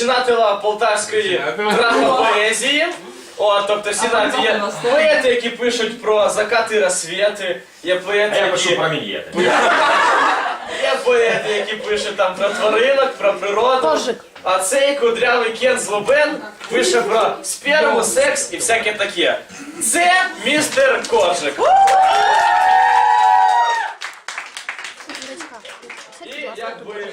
Починателя полтавської поезії. О, тобто всі знають, є поети, які пишуть про закати і розсвіти, є поети, Я пишу які... про мін'єти. Є поети, які пишуть там про тваринок, про природу. А цей кудрявий Кен Злобен пише про сперму, секс і всяке таке. Це містер Коржик. Якби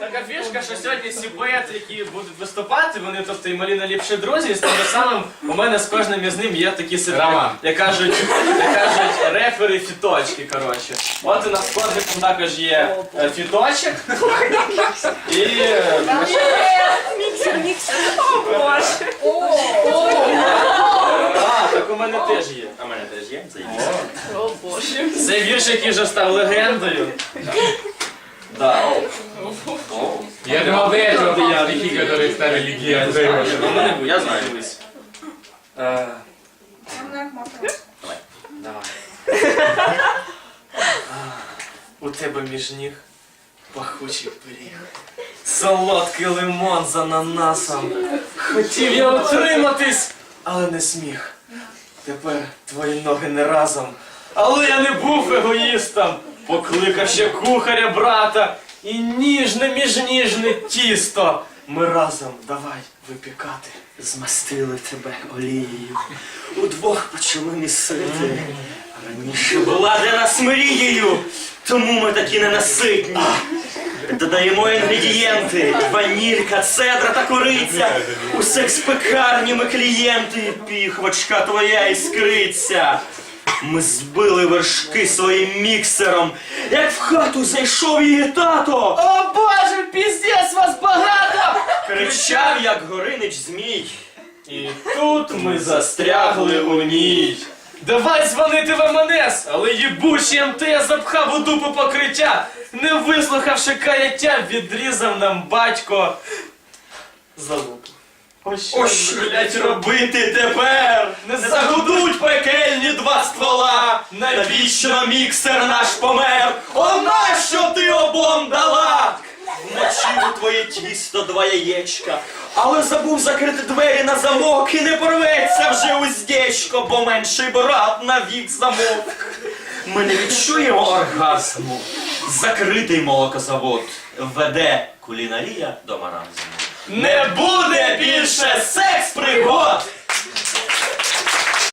така фішка, що сьогодні всі поети, які будуть виступати, вони тобто і малі найліпші друзі, і з тим самим у мене з кожним із ним є такі собі, Роман. як кажуть, як кажуть, рефери фіточки. Коротше. От у нас з також є е, фіточок. І е, а, так у мене теж є. А в мене теж є. Це є. Це вірш, який вже став легендою. Да. Я думал, до этого были стихи, которые стали легендой. Ну, в мене був, я знаю. Дивись. Е, Давай. У тебе між ніг пахучий пиріг. Солодкий лимон з ананасом. Хотів я утриматись, але не сміх. Тепер твої ноги не разом. Але я не був егоїстом. Покликав ще кухаря брата і ніжне міжніжне тісто. Ми разом давай випікати. Змастили тебе олією, удвох почали місити. Раніше була для нас мрією, тому ми такі ненаситні. Додаємо інгредієнти, ванілька, цедра та кориця. У секс-пекарні ми клієнти, піхвочка твоя іскриться. Ми збили вершки своїм міксером, як в хату зайшов її тато. О боже, піздець вас багато! Кричав, як горинич змій. І тут ми застрягли у ній. Давай дзвонити в МНС, але їбучий МТС запхав у дупу покриття, не вислухавши каяття, відрізав нам батько залупу. О, що, блять, робити? тепер? Не Не загудуть пекельні два ствола. Навіщо міксер наш помер? О, нащо ти обом дала? Вмочив у твоє тісто два яєчка, але забув закрити двері на замок і не порветься вже уздечко, бо менший брат навік замок. Ми не відчуємо оргазму. Закритий молокозавод веде кулінарія до маразму. Не буде більше секс пригод!